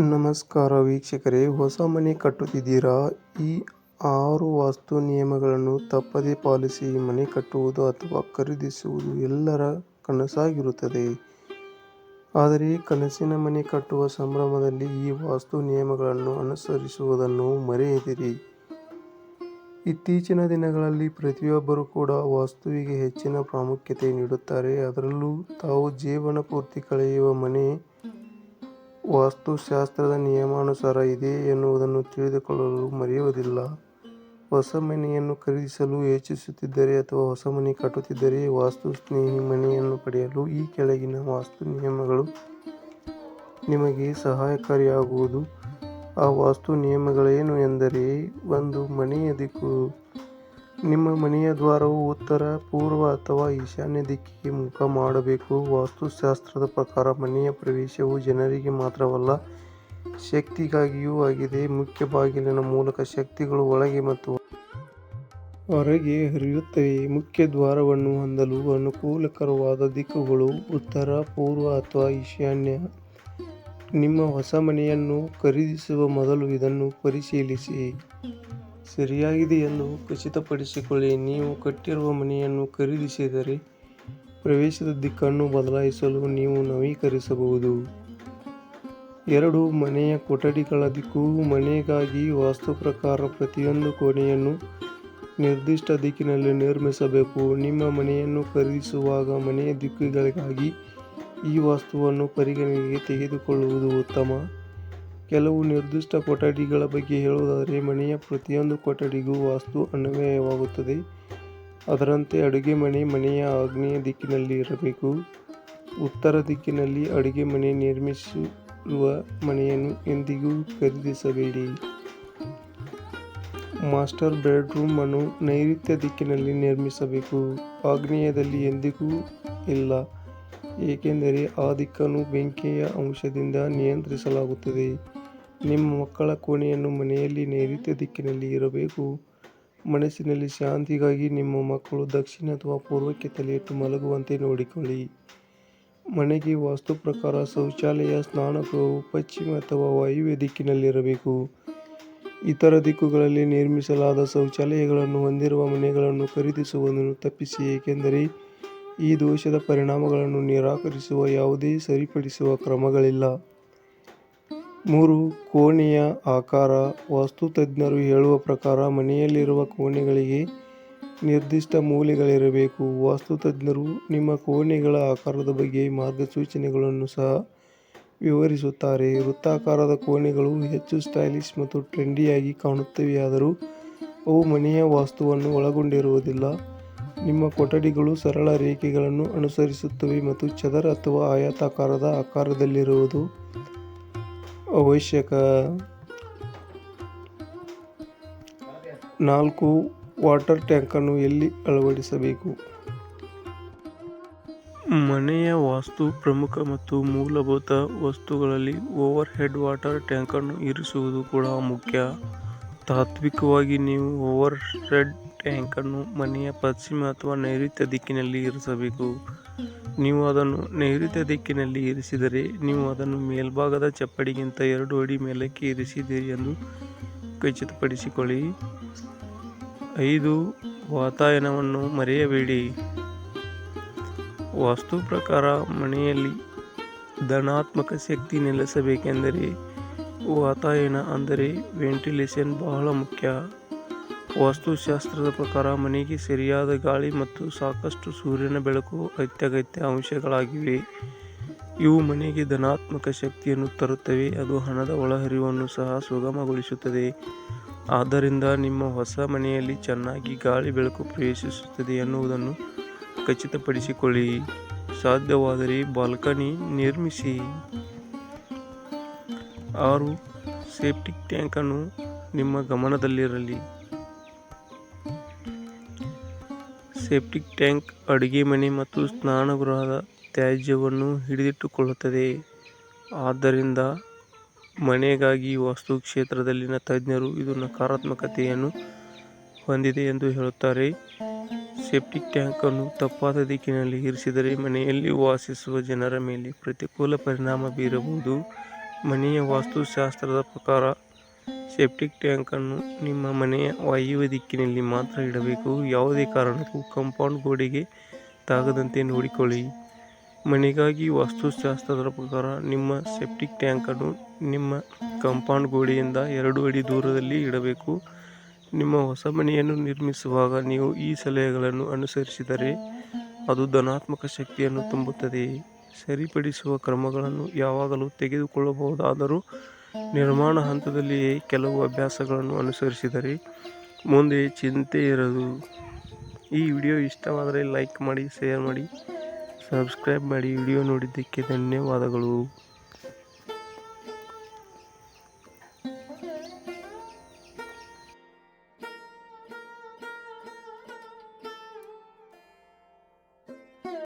ನಮಸ್ಕಾರ ವೀಕ್ಷಕರೇ, ಹೊಸ ಮನೆ ಕಟ್ಟುತ್ತಿದ್ದೀರಾ? ಈ ಆರು ವಾಸ್ತು ನಿಯಮಗಳನ್ನು ತಪ್ಪದೇ ಪಾಲಿಸಿ ಮನೆ ಕಟ್ಟುವುದು ಅಥವಾ ಖರೀದಿಸುವುದು ಎಲ್ಲರ ಕನಸಾಗಿರುತ್ತದೆ. ಆದರೆ ಕನಸಿನ ಮನೆ ಕಟ್ಟುವ ಸಂಭ್ರಮದಲ್ಲಿ ಈ ವಾಸ್ತು ನಿಯಮಗಳನ್ನು ಅನುಸರಿಸುವುದನ್ನು ಮರೆಯದಿರಿ. ಇತ್ತೀಚಿನ ದಿನಗಳಲ್ಲಿ ಪ್ರತಿಯೊಬ್ಬರೂ ಕೂಡ ವಾಸ್ತುವಿಗೆ ಹೆಚ್ಚಿನ ಪ್ರಾಮುಖ್ಯತೆ ನೀಡುತ್ತಾರೆ. ಅದರಲ್ಲೂ ತಾವು ಜೀವನ ಪೂರ್ತಿ ಕಳೆಯುವ ಮನೆ ವಾಸ್ತುಶಾಸ್ತ್ರದ ನಿಯಮಾನುಸಾರ ಇದೆಯೇ ಎನ್ನುವುದನ್ನು ತಿಳಿದುಕೊಳ್ಳಲು ಮರೆಯುವುದಿಲ್ಲ. ಹೊಸ ಮನೆಯನ್ನು ಖರೀದಿಸಲು ಯೋಚಿಸುತ್ತಿದ್ದರೆ ಅಥವಾ ಹೊಸ ಮನೆ ಕಟ್ಟುತ್ತಿದ್ದರೆ ವಾಸ್ತು ಸ್ನೇಹಿ ಮನೆಯನ್ನು ಪಡೆಯಲು ಈ ಕೆಳಗಿನ ವಾಸ್ತು ನಿಯಮಗಳು ನಿಮಗೆ ಸಹಾಯಕಾರಿಯಾಗುವುದು. ಆ ವಾಸ್ತು ನಿಯಮಗಳೇನು ಎಂದರೆ, ಒಂದು ಮನೆಯ ದಿಕ್ಕು. ನಿಮ್ಮ ಮನೆಯ ದ್ವಾರವು ಉತ್ತರ, ಪೂರ್ವ ಅಥವಾ ಈಶಾನ್ಯ ದಿಕ್ಕಿಗೆ ಮುಖ ಮಾಡಬೇಕು. ವಾಸ್ತುಶಾಸ್ತ್ರದ ಪ್ರಕಾರ ಮನೆಯ ಪ್ರವೇಶವು ಜನರಿಗೆ ಮಾತ್ರವಲ್ಲ ಶಕ್ತಿಗಾಗಿಯೂ ಆಗಿದೆ. ಮುಖ್ಯ ಬಾಗಿಲಿನ ಮೂಲಕ ಶಕ್ತಿಗಳು ಒಳಗೆ ಮತ್ತು ಹೊರಗೆ ಹರಿಯುತ್ತವೆ. ಮುಖ್ಯ ದ್ವಾರವನ್ನು ಹೊಂದಲು ಅನುಕೂಲಕರವಾದ ದಿಕ್ಕುಗಳು ಉತ್ತರ, ಪೂರ್ವ ಅಥವಾ ಈಶಾನ್ಯ. ನಿಮ್ಮ ಹೊಸ ಮನೆಯನ್ನು ಖರೀದಿಸುವ ಮೊದಲು ಇದನ್ನು ಪರಿಶೀಲಿಸಿ ಸರಿಯಾಗಿದೆಯೆಂದು ಖಚಿತಪಡಿಸಿಕೊಳ್ಳಿ. ನೀವು ಕಟ್ಟಿರುವ ಮನೆಯನ್ನು ಖರೀದಿಸಿದರೆ ಪ್ರವೇಶದ ದಿಕ್ಕನ್ನು ಬದಲಾಯಿಸಲು ನೀವು ನವೀಕರಿಸಬಹುದು. ಎರಡು, ಮನೆಯ ಕೊಠಡಿಗಳ ದಿಕ್ಕು. ಮನೆಗಾಗಿ ವಾಸ್ತು ಪ್ರಕಾರ ಪ್ರತಿಯೊಂದು ಕೋಣೆಯನ್ನು ನಿರ್ದಿಷ್ಟ ದಿಕ್ಕಿನಲ್ಲಿ ನಿರ್ಮಿಸಬೇಕು. ನಿಮ್ಮ ಮನೆಯನ್ನು ಖರೀದಿಸುವಾಗ ಮನೆಯ ದಿಕ್ಕುಗಳಿಗಾಗಿ ಈ ವಾಸ್ತುವನ್ನು ಪರಿಗಣನೆಗೆ ತೆಗೆದುಕೊಳ್ಳುವುದು ಉತ್ತಮ. ಕೆಲವು ನಿರ್ದಿಷ್ಟ ಕೊಠಡಿಗಳ ಬಗ್ಗೆ ಹೇಳುವುದಾದರೆ, ಮನೆಯ ಪ್ರತಿಯೊಂದು ಕೊಠಡಿಗೂ ವಾಸ್ತು ಅನ್ವಯವಾಗುತ್ತದೆ. ಅದರಂತೆ ಅಡುಗೆಮನೆ ಮನೆಯ ಆಗ್ನೇಯ ದಿಕ್ಕಿನಲ್ಲಿ ಇರಬೇಕು. ಉತ್ತರ ದಿಕ್ಕಿನಲ್ಲಿ ಅಡುಗೆಮನೆ ನಿರ್ಮಿಸಿರುವ ಮನೆಯನ್ನು ಎಂದಿಗೂ ಖರೀದಿಸಬೇಡಿ. ಮಾಸ್ಟರ್ ಬೆಡ್ರೂಮ್ ಅನ್ನು ನೈಋತ್ಯ ದಿಕ್ಕಿನಲ್ಲಿ ನಿರ್ಮಿಸಬೇಕು. ಆಗ್ನೇಯದಲ್ಲಿ ಎಂದಿಗೂ ಇಲ್ಲ, ಏಕೆಂದರೆ ಆ ದಿಕ್ಕನ್ನು ಬೆಂಕಿಯ ಅಂಶದಿಂದ ನಿಯಂತ್ರಿಸಲಾಗುತ್ತದೆ. ನಿಮ್ಮ ಮಕ್ಕಳ ಕೋಣೆಯನ್ನು ಮನೆಯಲ್ಲಿ ನೈಋತ್ಯ ದಿಕ್ಕಿನಲ್ಲಿ ಇರಬೇಕು. ಮನಸ್ಸಿನಲ್ಲಿ ಶಾಂತಿಗಾಗಿ ನಿಮ್ಮ ಮಕ್ಕಳು ದಕ್ಷಿಣ ಅಥವಾ ಪೂರ್ವಕ್ಕೆ ತಲೆಯಿಟ್ಟು ಮಲಗುವಂತೆ ನೋಡಿಕೊಳ್ಳಿ. ಮನೆಗೆ ವಾಸ್ತು ಪ್ರಕಾರ ಶೌಚಾಲಯ, ಸ್ನಾನಗೃಹವು ಪಶ್ಚಿಮ ಅಥವಾ ವಾಯುವ್ಯ ದಿಕ್ಕಿನಲ್ಲಿರಬೇಕು. ಇತರ ದಿಕ್ಕುಗಳಲ್ಲಿ ನಿರ್ಮಿಸಲಾದ ಶೌಚಾಲಯಗಳನ್ನು ಹೊಂದಿರುವ ಮನೆಗಳನ್ನು ಖರೀದಿಸುವುದನ್ನು ತಪ್ಪಿಸಿ ಏಕೆಂದರೆ ಈ ದೋಷದ ಪರಿಣಾಮಗಳನ್ನು ನಿರಾಕರಿಸುವ ಯಾವುದೇ ಸರಿಪಡಿಸುವ ಕ್ರಮಗಳಿಲ್ಲ. ಮೂರು. ಕೋಣೆಯ ಆಕಾರ. ವಾಸ್ತುತಜ್ಞರು ಹೇಳುವ ಪ್ರಕಾರ ಮನೆಯಲ್ಲಿರುವ ಕೋಣೆಗಳಿಗೆ ನಿರ್ದಿಷ್ಟ ಮೂಲೆಗಳಿರಬೇಕು. ವಾಸ್ತುತಜ್ಞರು ನಿಮ್ಮ ಕೋಣೆಗಳ ಆಕಾರದ ಬಗ್ಗೆ ಮಾರ್ಗಸೂಚನೆಗಳನ್ನು ಸಹ ವಿವರಿಸುತ್ತಾರೆ. ವೃತ್ತಾಕಾರದ ಕೋಣೆಗಳು ಹೆಚ್ಚು ಸ್ಟೈಲಿಶ್ ಮತ್ತು ಟ್ರೆಂಡಿಯಾಗಿ ಕಾಣುತ್ತವೆಯಾದರೂ ಅವು ಮನೆಯ ವಾಸ್ತುವನ್ನು ಒಳಗೊಂಡಿರುವುದಿಲ್ಲ. ನಿಮ್ಮ ಕೊಠಡಿಗಳು ಸರಳ ರೇಖೆಗಳನ್ನು ಅನುಸರಿಸುತ್ತವೆ ಮತ್ತು ಚದರ ಅಥವಾ ಆಯತಾಕಾರದ ಆಕಾರದಲ್ಲಿರುವುದು ಅವಶ್ಯಕ. ನಾಲ್ಕು. ವಾಟರ್ ಟ್ಯಾಂಕನ್ನು ಎಲ್ಲಿ ಅಳವಡಿಸಬೇಕು. ಮನೆಯ ವಾಸ್ತು ಪ್ರಮುಖ ಮತ್ತು ಮೂಲಭೂತ ವಸ್ತುಗಳಲ್ಲಿ ಓವರ್ ಹೆಡ್ ವಾಟರ್ ಟ್ಯಾಂಕನ್ನು ಇರಿಸುವುದು ಕೂಡ ಮುಖ್ಯ. ತಾತ್ವಿಕವಾಗಿ ನೀವು ಓವರ್ ಹೆಡ್ ಟ್ಯಾಂಕನ್ನು ಮನೆಯ ಪಶ್ಚಿಮ ಅಥವಾ ನೈಋತ್ಯ ದಿಕ್ಕಿನಲ್ಲಿ ಇರಿಸಬೇಕು. ನೀವು ಅದನ್ನು ನೈಋತ್ಯ ದಿಕ್ಕಿನಲ್ಲಿ ಇರಿಸಿದರೆ ನೀವು ಅದನ್ನು ಮೇಲ್ಭಾಗದ ಚಪ್ಪಡಿಗಿಂತ ಎರಡು ಅಡಿ ಮೇಲಕ್ಕೆ ಇರಿಸಿದ್ದೀರಿ ಎಂದು ಖಚಿತಪಡಿಸಿಕೊಳ್ಳಿ. ಐದು. ವಾತಾಯನವನ್ನು ಮರೆಯಬೇಡಿ. ವಾಸ್ತು ಪ್ರಕಾರ ಮನೆಯಲ್ಲಿ ಧನಾತ್ಮಕ ಶಕ್ತಿ ನೆಲೆಸಬೇಕೆಂದರೆ ವಾತಾಯನ ಅಂದರೆ ವೆಂಟಿಲೇಷನ್ ಬಹಳ ಮುಖ್ಯ. ವಾಸ್ತುಶಾಸ್ತ್ರದ ಪ್ರಕಾರ ಮನೆಗೆ ಸರಿಯಾದ ಗಾಳಿ ಮತ್ತು ಸಾಕಷ್ಟು ಸೂರ್ಯನ ಬೆಳಕು ಅತ್ಯಗತ್ಯ ಅಂಶಗಳಾಗಿವೆ. ಇವು ಮನೆಗೆ ಧನಾತ್ಮಕ ಶಕ್ತಿಯನ್ನು ತರುತ್ತವೆ. ಅದು ಹಣದ ಒಳಹರಿವನ್ನು ಸಹ ಸುಗಮಗೊಳಿಸುತ್ತದೆ. ಆದ್ದರಿಂದ ನಿಮ್ಮ ಹೊಸ ಮನೆಯಲ್ಲಿ ಚೆನ್ನಾಗಿ ಗಾಳಿ ಬೆಳಕು ಪ್ರವೇಶಿಸುತ್ತದೆ ಎನ್ನುವುದನ್ನು ಖಚಿತಪಡಿಸಿಕೊಳ್ಳಿ. ಸಾಧ್ಯವಾದರೆ ಬಾಲ್ಕನಿ ನಿರ್ಮಿಸಿ. ಆರು. ಸೆಪ್ಟಿಕ್ ಟ್ಯಾಂಕನ್ನು ನಿಮ್ಮ ಗಮನದಲ್ಲಿರಲಿ. ಸೆಪ್ಟಿಕ್ ಟ್ಯಾಂಕ್ ಅಡುಗೆಮನೆ ಮತ್ತು ಸ್ನಾನಗೃಹದ ತ್ಯಾಜ್ಯವನ್ನು ಹಿಡಿದಿಟ್ಟುಕೊಳ್ಳುತ್ತದೆ. ಆದ್ದರಿಂದ ಮನೆಗಾಗಿ ವಾಸ್ತು ಕ್ಷೇತ್ರದಲ್ಲಿನ ತಜ್ಞರು ಇದು ನಕಾರಾತ್ಮಕತೆಯನ್ನು ಹೊಂದಿದೆ ಎಂದು ಹೇಳುತ್ತಾರೆ. ಸೆಪ್ಟಿಕ್ ಟ್ಯಾಂಕ್ ಅನ್ನು ತಪ್ಪಾದ ದಿಕ್ಕಿನಲ್ಲಿ ಇರಿಸಿದರೆ ಮನೆಯಲ್ಲಿ ವಾಸಿಸುವ ಜನರ ಮೇಲೆ ಪ್ರತಿಕೂಲ ಪರಿಣಾಮ ಬೀರಬಹುದು. ಮನೆಯ ವಾಸ್ತುಶಾಸ್ತ್ರದ ಪ್ರಕಾರ ಸೆಪ್ಟಿಕ್ ಟ್ಯಾಂಕನ್ನು ನಿಮ್ಮ ಮನೆಯ ವಾಯುವ್ಯ ದಿಕ್ಕಿನಲ್ಲಿ ಮಾತ್ರ ಇಡಬೇಕು. ಯಾವುದೇ ಕಾರಣಕ್ಕೂ ಕಾಂಪೌಂಡ್ ಗೋಡೆಗೆ ತಾಗದಂತೆ ನೋಡಿಕೊಳ್ಳಿ. ಮನೆಗಾಗಿ ವಾಸ್ತುಶಾಸ್ತ್ರದ ಪ್ರಕಾರ ನಿಮ್ಮ ಸೆಪ್ಟಿಕ್ ಟ್ಯಾಂಕನ್ನು ನಿಮ್ಮ ಕಾಂಪೌಂಡ್ ಗೋಡೆಯಿಂದ ಎರಡು ಅಡಿ ದೂರದಲ್ಲಿ ಇಡಬೇಕು. ನಿಮ್ಮ ಹೊಸ ಮನೆಯನ್ನು ನಿರ್ಮಿಸುವಾಗ ನೀವು ಈ ಸಲಹೆಗಳನ್ನು ಅನುಸರಿಸಿದರೆ ಅದು ಧನಾತ್ಮಕ ಶಕ್ತಿಯನ್ನು ತುಂಬುತ್ತದೆ. ಸರಿಪಡಿಸುವ ಕ್ರಮಗಳನ್ನು ಯಾವಾಗಲೂ ತೆಗೆದುಕೊಳ್ಳಬಹುದಾದರೂ ನಿರ್ಮಾಣ ಹಂತದಲ್ಲಿಯೇ ಕೆಲವು ಅಭ್ಯಾಸಗಳನ್ನು ಅನುಸರಿಸಿದರೆ ಮುಂದೆ ಚಿಂತೆ ಇರದು. ಈ ವಿಡಿಯೋ ಇಷ್ಟವಾದರೆ ಲೈಕ್ ಮಾಡಿ, ಶೇರ್ ಮಾಡಿ, ಸಬ್ಸ್ಕ್ರೈಬ್ ಮಾಡಿ. ವಿಡಿಯೋ ನೋಡಿದ್ದಕ್ಕೆ ಧನ್ಯವಾದಗಳು.